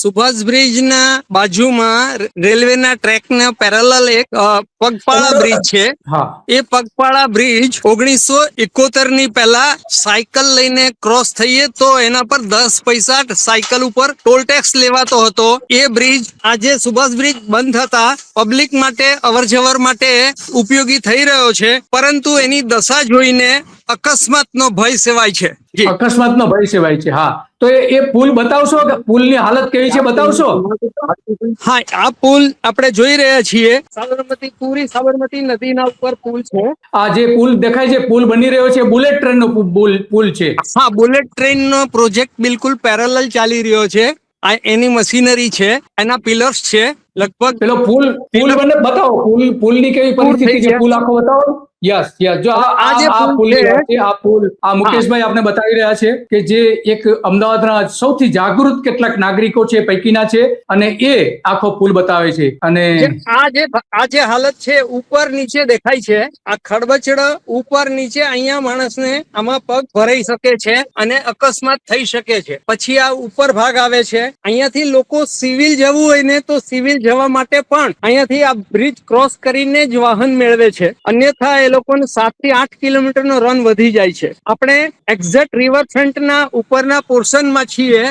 Subhash bridge ના બાજુમાં રેલવેના ટ્રેકના પેરેલલ એક પગપાળા બ્રિજ છે. એ પગપાળા બ્રિજ ઓગણીસો એકોતેરની પહેલા સાયકલ લઈને ક્રોસ થઈએ તો એના પર દસ પૈસા સાયકલ ઉપર ટોલ ટેક્સ લેવાતો હતો. એ બ્રિજ આજે સુભાષ બ્રિજ બંધ થતા પબ્લિક માટે અવરજવર માટે ઉપયોગી થઈ રહ્યો છે. પરંતુ એની દશા જોઈને અકસ્માતનો ભય સેવાય છે. અકસ્માત અકસ્માતનો ભય સેવાય છે હા. તો એ એ પુલ બતાવશો કે પુલની હાલત કેવી છે બતાવશો? હા આ પુલ આપણે જોઈ રહ્યા છીએ. સાબરમતી પૂરી સાબરમતી નદીના ઉપર પુલ છે. આ જે પુલ દેખાય છે પુલ બની રહ્યો છે બુલેટ ટ્રેનનો નો પુલ પુલ છે. હા બુલેટ ટ્રેન નો પ્રોજેક્ટ બિલકુલ પેરેલલ ચાલી રહ્યો છે. આ એની મશીનરી છે એના પિલર્સ છે લગભગ પેલો પુલ પુલ બને બતાવો પુલ પુલની કેવી પરિસ્થિતિ થઈ છે છે. પુલ આખો બતાવો. યસ યસ જો આ આ પુલ છે, આ પુલ આ મુકેશભાઈ આપને બતાવી રહ્યા છે કે જે એક અમદાવાદના સૌથી જાગૃત કેટલાક નાગરિકો છે પૈકીના છે અને એ આખો પુલ બતાવે છે. અને આ જે આ જે હાલત છે ઉપર નીચે દેખાય છે. આ ખડબચડ ઉપર નીચે અહીંયા માણસને આમાં પગ ભરાઈ શકે છે અને અકસ્માત થઈ શકે છે. પછી આ ઉપર ભાગ આવે છે. અહીંયાથી લોકો સિવિલ જવું હોય ને તો સિવિલ જવા માટે પણ અહીંયાથી આ બ્રિજ ક્રોસ કરીને જ વાહન મેળવે છે. અન્યથા એ લોકોને સાતથી આઠ કિલોમીટર નો રન વધી જાય છે. આપણે એક્ઝેક્ટ રિવરફ્રન્ટ ના ઉપરના પોર્શનમાં છીએ.